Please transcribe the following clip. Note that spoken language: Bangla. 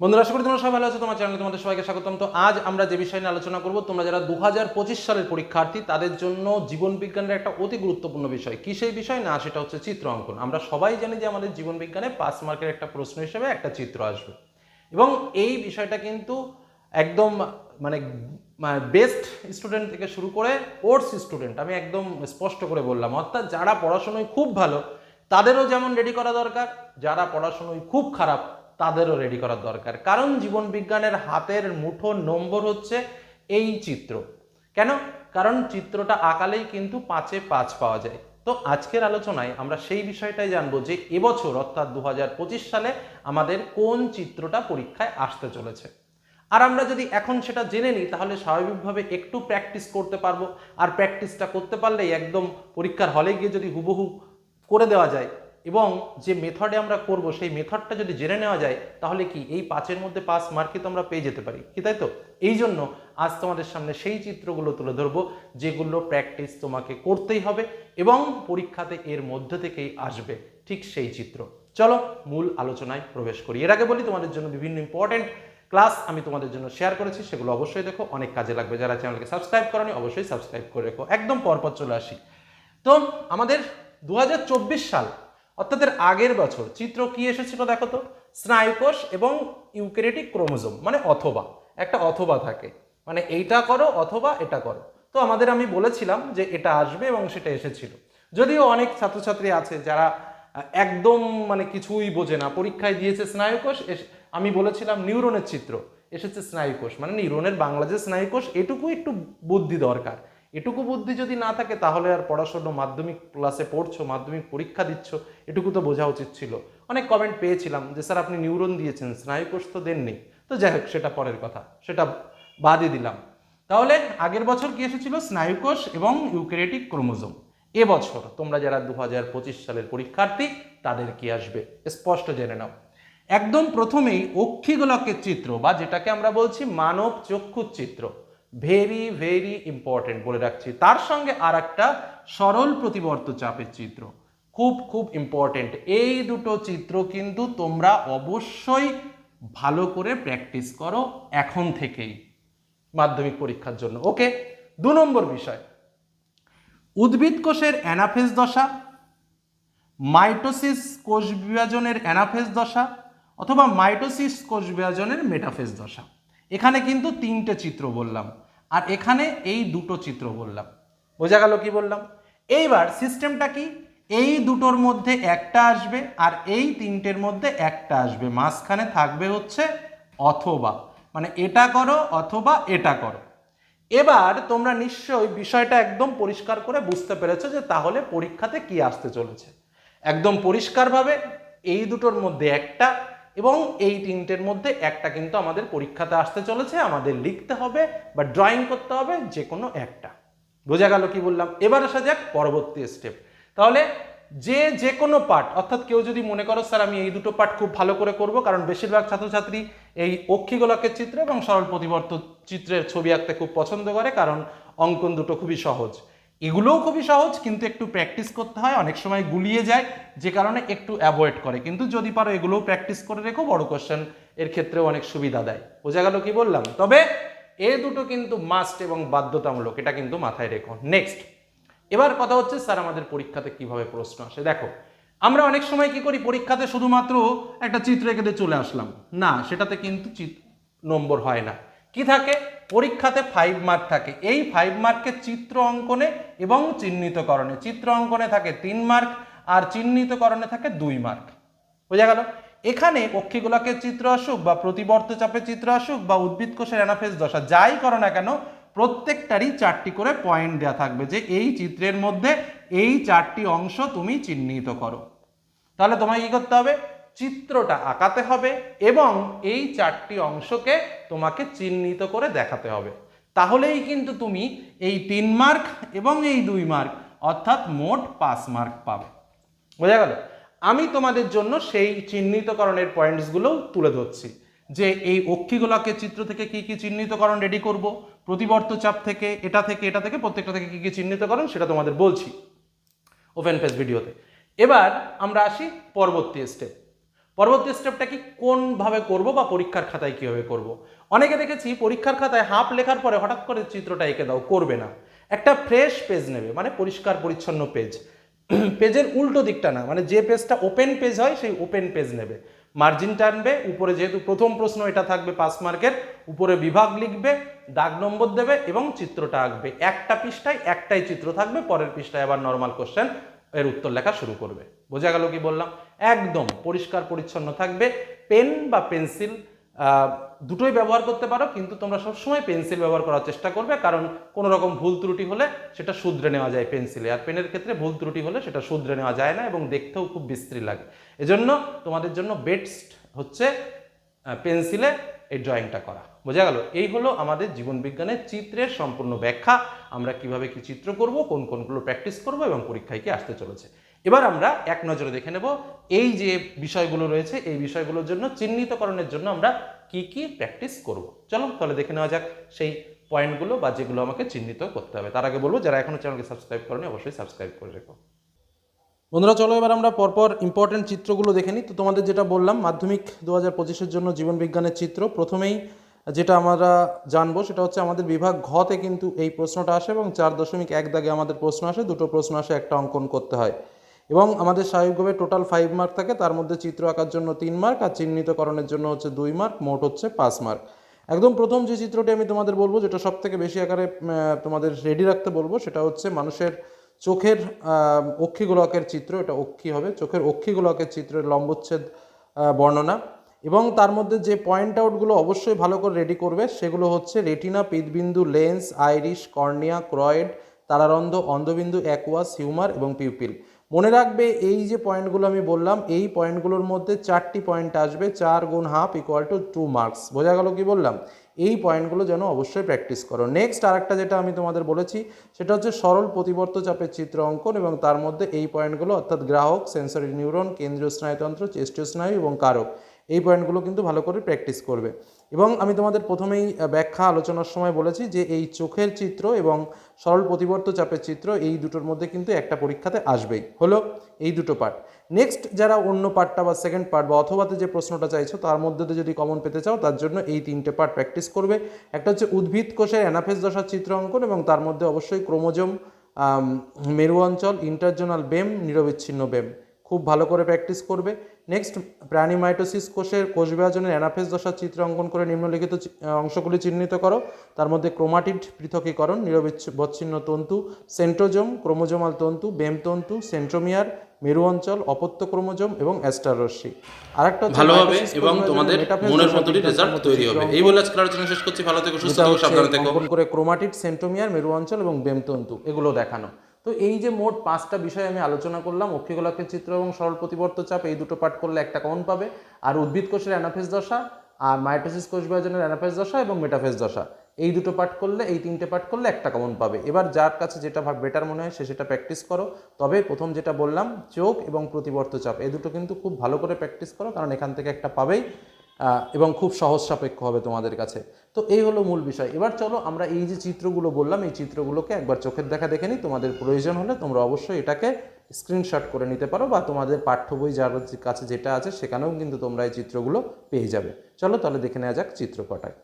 বন্ধুরা, আশা করি তোমরা সবাই ভালো আছো, তোমার চ্যানেলে তোমাদের সবাইকে স্বাগতম। তো আজ আমরা যে বিষয় নিয়ে আলোচনা করব, তোমরা যারা দু হাজার পঁচিশ সালের পরীক্ষার্থী, তাদের জন্য জীবন বিজ্ঞানের একটা অতি গুরুত্বপূর্ণ বিষয়। কি সেই বিষয়? না, সেটা হচ্ছে চিত্র অঙ্কন। আমরা সবাই জানি যে আমাদের জীবন বিজ্ঞানে পাস মার্কের একটা প্রশ্ন হিসেবে একটা চিত্র আসবে। এবং এই বিষয়টা কিন্তু একদম মানে বেস্ট স্টুডেন্ট থেকে শুরু করে কোর্স স্টুডেন্ট আমি একদম স্পষ্ট করে বললাম। অর্থাৎ যারা পড়াশোনায় খুব ভালো, তাদেরও যেমন রেডি করা দরকার, যারা পড়াশোনায় খুব খারাপ তাদেরও রেডি করার দরকার। কারণ জীবন বিজ্ঞানের হাতের মুঠো নম্বর হচ্ছে এই চিত্র। কেন? কারণ চিত্রটা আকালেই কিন্তু পাঁচে পাঁচ পাওয়া যায়। তো আজকের আলোচনায় আমরা সেই বিষয়টাই জানব যে এবছর অর্থাৎ দু হাজার পঁচিশ সালে আমাদের কোন চিত্রটা পরীক্ষায় আসতে চলেছে। আর আমরা যদি এখন সেটা জেনে নিই, তাহলে স্বাভাবিকভাবে একটু প্র্যাকটিস করতে পারব। আর প্র্যাকটিসটা করতে পারলেই একদম পরীক্ষার হলে গিয়ে যদি হুবহু করে দেওয়া যায় এবং যে মেথডে আমরা করব, সেই মেথডটা যদি জেনে নেওয়া যায়, তাহলে কি এই পাঁচের মধ্যে পাঁচ মার্কই তো আমরা পেয়ে যেতে পারি? কি তাই তো? এই জন্য আজ তোমাদের সামনে সেই চিত্রগুলো তুলে ধরবো, যেগুলো প্র্যাকটিস তোমাকে করতেই হবে এবং পরীক্ষাতে এর মধ্যে থেকেই আসবে ঠিক সেই চিত্র। চলো মূল আলোচনায় প্রবেশ করি। এর আগে বলি, তোমাদের জন্য বিভিন্ন ইম্পর্টেন্ট ক্লাস আমি তোমাদের জন্য শেয়ার করেছি, সেগুলো অবশ্যই দেখো, অনেক কাজে লাগবে। যারা চ্যানেলকে সাবস্ক্রাইব করনি, অবশ্যই সাবস্ক্রাইব করে রেখো। একদম পরপর চলে আসি। তো আমাদের দু হাজার চব্বিশ সাল অর্থাৎ এর আগের বছর চিত্র কি এসেছিল দেখো তো? স্নায়ুকোষ এবং ইউক্যারিটিক ক্রোমোজোম মানে অথবা, একটা অথবা থাকে। মানে এইটা করো অথবা এটা করো। তো আমাদের আমি বলেছিলাম যে এটা আসবে এবং সেটা এসেছিল। যদিও অনেক ছাত্রছাত্রী আছে যারা একদম মানে কিছুই বোঝে না। পরীক্ষায় দিয়েছে স্নায়ুকোষ আমি বলেছিলাম নিউরনের চিত্র, এসেছে স্নায়ুকোষ। মানে নিউরনের বাংলা যে স্নায়ুকোষ, এটুকু একটু বুদ্ধি দরকার। এটুকু বুদ্ধি যদি না থাকে, তাহলে আর পড়াশোনা মাধ্যমিক ক্লাসে পড়ছো, মাধ্যমিক পরীক্ষা দিচ্ছ, এটুকু তো বোঝা উচিত ছিল। অনেক কমেন্ট পেয়েছিলাম যে, স্যার, আপনি নিউরন দিয়েছেন স্নায়ুকোষ তো দেননি তো যাই হোক, সেটা পরের কথা, সেটা বাদই দিলাম। তাহলে আগের বছর কি এসেছিল? স্নায়ুকোষ এবং ইউক্যারিটিক ক্রোমোজোম। এবছর তোমরা যারা দু হাজার পঁচিশ সালের পরীক্ষার্থী, তাদের কি আসবে? স্পষ্ট জেনে নাও। একদম প্রথমেই অক্ষিগোলকের চিত্র, বা যেটাকে আমরা বলছি মানব চক্ষুর চিত্র। ভেরি ভেরি ইম্পর্টেন্ট বলে রাখছি। তার সঙ্গে আর একটা সরল প্রতিবর্ত চাপের চিত্র। খুব খুব ইম্পর্টেন্ট এই দুটো চিত্র কিন্তু তোমরা অবশ্যই ভালো করে প্র্যাকটিস করো এখন থেকেই মাধ্যমিক পরীক্ষার জন্য। ওকে দু নম্বর বিষয়। উদ্ভিদ কোষের অ্যানাফেজ দশা, মাইটোসিস কোষ বিভাজনের অ্যানাফেজ দশা, অথবা মাইটোসিস কোষ বিভাজনের মেটাফেজ দশা। এখানে কিন্তু তিনটে চিত্র বললাম, আর এখানে এই দুটো চিত্র বললাম। বোঝা গেল কি বললাম? এইবার সিস্টেমটা কি? এই দুটোর মধ্যে একটা আসবে, আর এই তিনটের মধ্যে একটা আসবে। মাঝখানে থাকবে হচ্ছে অথবা। মানে এটা করো অথবা এটা করো। এবার তোমরা নিশ্চয়ই বিষয়টা একদম পরিষ্কার করে বুঝতে পেরেছ যে তাহলে পরীক্ষাতে কি আসতে চলেছে। একদম পরিষ্কারভাবে এই দুটোর মধ্যে একটা এবং এই তিনটের মধ্যে একটা কিন্তু আমাদের পরীক্ষাতে আসতে চলেছে, আমাদের লিখতে হবে বা ড্রয়িং করতে হবে যে কোনো একটা। বোঝা গেল কি বললাম? এবার আসা যাক পরবর্তী স্টেপ তাহলে যে যে কোনো পার্ট অর্থাৎ কেউ যদি মনে করো, স্যার, আমি এই দুটো পার্ট খুব ভালো করে করব, কারণ বেশিরভাগ ছাত্রছাত্রী এই অক্ষিগোলকের চিত্র এবং সরল প্রতিবর্ত চিত্রের ছবি আঁকতে খুব পছন্দ করে, কারণ অঙ্কন দুটো খুবই সহজ। এগুলোও খুবই সহজ, কিন্তু একটু প্র্যাকটিস করতে হয়, অনেক সময় গুলিয়ে যায়, যে কারণে একটু অ্যাভয়েড করে। কিন্তু যদি পারো এগুলোও প্র্যাকটিস করে রেখো, বড় কোশ্চেন এর ক্ষেত্রেও অনেক সুবিধা দেয়। বোঝা গেল কি বললাম? তবে এ দুটো কিন্তু মাস্ট এবং বাধ্যতামূলক, এটা কিন্তু মাথায় রেখো। নেক্সট এবার কথা হচ্ছে স্যার আমাদের পরীক্ষাতে কীভাবে প্রশ্ন আসে। দেখো, আমরা অনেক সময় কি করি, পরীক্ষাতে শুধুমাত্র একটা চিত্র এঁকে চলে আসলাম। না, সেটাতে কিন্তু নম্বর হয় না। কি থাকে? পরীক্ষাতে ফাইভ মার্ক থাকে। এই ফাইভ মার্কের চিত্র অঙ্কনে এবং চিহ্নিতকরণে। চিত্র অঙ্কনে থাকে তিন মার্ক আর চিহ্নিতকরণে থাকে দুই মার্ক বোঝা গেল? এখানে অক্ষিগোলকের চিত্র আসুক বা প্রতিবর্ত চাপের চিত্র আসুক বা উদ্ভিদ কোষের অ্যানাফেজ দশা যাই করো না কেন, প্রত্যেকটারই চারটি করে পয়েন্ট দেওয়া থাকবে যে এই চিত্রের মধ্যে এই চারটি অংশ তুমি চিহ্নিত করো। তাহলে তোমায় কী করতে হবে? চিত্রটা আঁকাতে হবে এবং এই চারটি অংশকে তোমাকে চিহ্নিত করে দেখাতে হবে। তাহলেই কিন্তু তুমি এই তিন মার্ক এবং এই দুই মার্ক, অর্থাৎ মোট পাঁচ মার্ক পাবে। বোঝা গেল? আমি তোমাদের জন্য সেই চিহ্নিতকরণের পয়েন্টসগুলোও তুলে ধরছি, যে এই অক্ষিগোলকের চিত্র থেকে কি কি চিহ্নিতকরণ রেডি করব, প্রতিবর্ত চাপ থেকে, এটা থেকে এটা থেকে, প্রত্যেকটা থেকে কি কি চিহ্নিতকরণ, সেটা তোমাদের বলছি। ওপেন ফেস ভিডিওতে। এবার আমরা আসি পরবর্তী স্টেপ পরবর্তী স্টেপটা কি? কোনভাবে করব বা পরীক্ষার খাতায় কীভাবে করব? অনেকে দেখেছি পরীক্ষার খাতায় হাফ লেখার পরে হঠাৎ করে চিত্রটা এঁকে দাও, করবে না। একটা ফ্রেশ পেজ নেবে মানে পরিষ্কার, পরিচ্ছন্ন পেজ পেজের উল্টো দিকটা না মানে যে পেজটা ওপেন পেজ হয়, সেই ওপেন পেজ নেবে। মার্জিন টানবে, উপরে যেহেতু প্রথম প্রশ্ন এটা থাকবে পাস মার্কের উপরে বিভাগ লিখবে, দাগ নম্বর দেবে এবং চিত্রটা আঁকবে। একটা পৃষ্ঠায় একটাই চিত্র থাকবে, পরের পৃষ্ঠায় আবার নর্মাল কোশ্চেন এর উত্তর লেখা শুরু করবে। বোঝা গেল কি বললাম? একদম পরিষ্কার পরিচ্ছন্ন থাকবে। পেন বা পেন্সিল দুটোই ব্যবহার করতে পারো, কিন্তু তোমরা সবসময় পেন্সিল ব্যবহার করার চেষ্টা করবে, কারণ কোনো রকম ভুল ত্রুটি হলে সেটা শুধরে নেওয়া যায় পেন্সিলে। আর পেনের ক্ষেত্রে ভুল ত্রুটি হলে সেটা শুধরে নেওয়া যায় না এবং দেখতেও খুব বিশ্রী লাগে। এজন্য তোমাদের জন্য বেস্ট হচ্ছে পেন্সিলে এই ড্রয়িংটা করা। বোঝা গেল? এই হলো আমাদের জীবন বিজ্ঞানের চিত্রের সম্পূর্ণ ব্যাখ্যা। আমরা কীভাবে কি চিত্র করব, কোন কোনগুলো প্র্যাকটিস করব এবং পরীক্ষায় কি আসতে চলেছে। এবার আমরা এক নজরে দেখে নেব এই যে বিষয়গুলো রয়েছে, এই বিষয়গুলোর জন্য, চিহ্নিতকরণের জন্য আমরা কি কি প্র্যাকটিস করব। চলো তাহলে দেখে নেওয়া যাক সেই পয়েন্টগুলো বা যেগুলো আমাকে চিহ্নিত করতে হবে। তার আগে বলব, যারা এখনও চ্যানেলকে সাবস্ক্রাইব করেনি, অবশ্যই সাবস্ক্রাইব করে রেখো। বন্ধুরা, চলো এবার আমরা পরপর ইম্পর্টেন্ট চিত্রগুলো দেখে নিই। তো তোমাদের যেটা বললাম, মাধ্যমিক দু হাজার পঁচিশের জন্য জীবনবিজ্ঞানের চিত্র, প্রথমেই যেটা আমরা জানব সেটা হচ্ছে আমাদের বিভাগ ঘতে কিন্তু এই প্রশ্নটা আসে এবং চার দশমিক এক দাগে আমাদের প্রশ্ন আসে। দুটো প্রশ্ন আসে, একটা অঙ্কন করতে হয়। এবং আমাদের স্বাভাবিকভাবে টোটাল ফাইভ মার্ক থাকে, তার মধ্যে চিত্র আঁকার জন্য তিন মার্ক আর চিহ্নিতকরণের জন্য হচ্ছে দুই মার্ক মোট হচ্ছে পাঁচ মার্ক একদম প্রথম যে চিত্রটি আমি তোমাদের বলব, যেটা সব থেকে বেশি আকারে তোমাদের রেডি রাখতে বলব, সেটা হচ্ছে মানুষের চোখের অক্ষিগোলকের চিত্র, এটা অক্ষি হবে, চোখের অক্ষিগোলকের চিত্রের লম্বচ্ছেদ বর্ণনা। এবং তার মধ্যে যে পয়েন্ট আউটগুলো অবশ্যই ভালো করে রেডি করবে, সেগুলো হচ্ছে রেটিনা পিদবিন্দু লেন্স আইরিশ কর্নিয়া ক্রয়েড তারারন্ধ, অন্ধবিন্দু অ্যাকোয়াস হিউমার এবং পিউপিল মনে রাখবে এই যে পয়েন্টগুলো আমি বললাম, এই পয়েন্টগুলোর মধ্যে চারটি পয়েন্ট আসবে, চার গুণ half equal to two marks বোঝা গেল কি বললাম? এই পয়েন্টগুলো যেন অবশ্যই প্র্যাকটিস করো। নেক্সট আরেকটা যেটা আমি তোমাদের বলেছি, সেটা হচ্ছে সরল প্রতিবর্ত চাপের চিত্র অঙ্কন এবং তার মধ্যে এই পয়েন্টগুলো অর্থাৎ গ্রাহক সেন্সরি নিউরন কেন্দ্রীয় স্নায়ুতন্ত্র, চেষ্টীয় স্নায়ু এবং কারক, এই পয়েন্টগুলো কিন্তু ভালো করে প্র্যাকটিস করবে। এবং আমি তোমাদের প্রথমেই ব্যাখ্যা আলোচনার সময় বলেছি যে এই চোখের চিত্র এবং সরল প্রতিবর্ত চাপের চিত্র এই দুটোর মধ্যে কিন্তু একটা পরীক্ষাতে আসবেই। হলো এই দুটো পার্ট নেক্সট যারা অন্য পার্টটা বা সেকেন্ড পার্ট বা অথবাতে যে প্রশ্নটা চাইছো, তার মধ্যে যদি কমন পেতে চাও, তার জন্য এই তিনটে পার্ট প্র্যাকটিস করবে। একটা হচ্ছে উদ্ভিদ কোষের অ্যানাফেস দশার চিত্র অঙ্কন এবং তার মধ্যে অবশ্যই ক্রোমোজোম মেরু অঞ্চল ইন্টারজোনাল বেম, নিরবিচ্ছিন্ন বেম। খুব ভালো করে প্র্যাকটিস করবে। নেক্সট প্রাণী মাইটোসিস কোষের কোষ বিভাজনের অ্যানাফেস দশার চিত্র অঙ্কন করে নিম্নলিখিত অংশগুলি চিহ্নিত করো। তার মধ্যে ক্রোমাটিড পৃথকীকরণ নিরবিচ্ছিন্ন তন্তু সেন্ট্রোজোম ক্রোমোজোমাল তন্তু বেম তন্তু সেন্ট্রোমিয়ার মেরু অঞ্চল অপত্য ক্রোমোজোম এবং অ্যাস্টার রশ্মি। আরেকটা ভালো হবে এবং তোমাদের মনের মতনই রেজাল্ট তৈরি হবে। এই বলে আজকের আলোচনা শেষ করছি। ভালো থেকো সুস্থ থেকো সাবধানে থেকো। করে ক্রোমাটিড সেন্টোমিয়ার মেরু অঞ্চল এবং বেমতন্তু এগুলো দেখানো। তো এই যে মোট পাঁচটা বিষয় আমি আলোচনা করলাম, অক্ষিগোলকের চিত্র এবং সরল প্রতিবর্ত চাপ, এই দুটো পাঠ করলে একটা কমন পাবে। আর উদ্ভিদ কোষের অ্যানাফেস দশা, আর মাইটোসিস কোষ বিভাজনের অ্যানাফেস দশা এবং মেটাফেস দশা। এই দুটো পাঠ করলে, এই তিনটে পাঠ করলে একটা কমন পাবে। এবার যার কাছে যেটা বেটার মনে হয়, সে সেটা প্র্যাকটিস করো। তবে প্রথম যেটা বললাম, চোখ এবং প্রতিবর্ত চাপ, এই দুটো কিন্তু খুব ভালো করে প্র্যাকটিস করো, কারণ এখান থেকে একটা পাবেই। এবং খুব সহজ সাপেক্ষ হবে তোমাদের কাছে। তো এই হলো মূল বিষয়। এবার চলো আমরা এই যে চিত্রগুলো বললাম, এই চিত্রগুলোকে একবার চোখের দেখা দেখে নিই। তোমাদের প্রয়োজন হলে তোমরা অবশ্যই এটাকে স্ক্রিনশট করে নিতে পারো বা তোমাদের পাঠ্য বই যার কাছে যেটা আছে সেখানেও কিন্তু তোমরা এই চিত্রগুলো পেয়ে যাবে। চলো তাহলে দেখে নেওয়া যাক চিত্র কটায়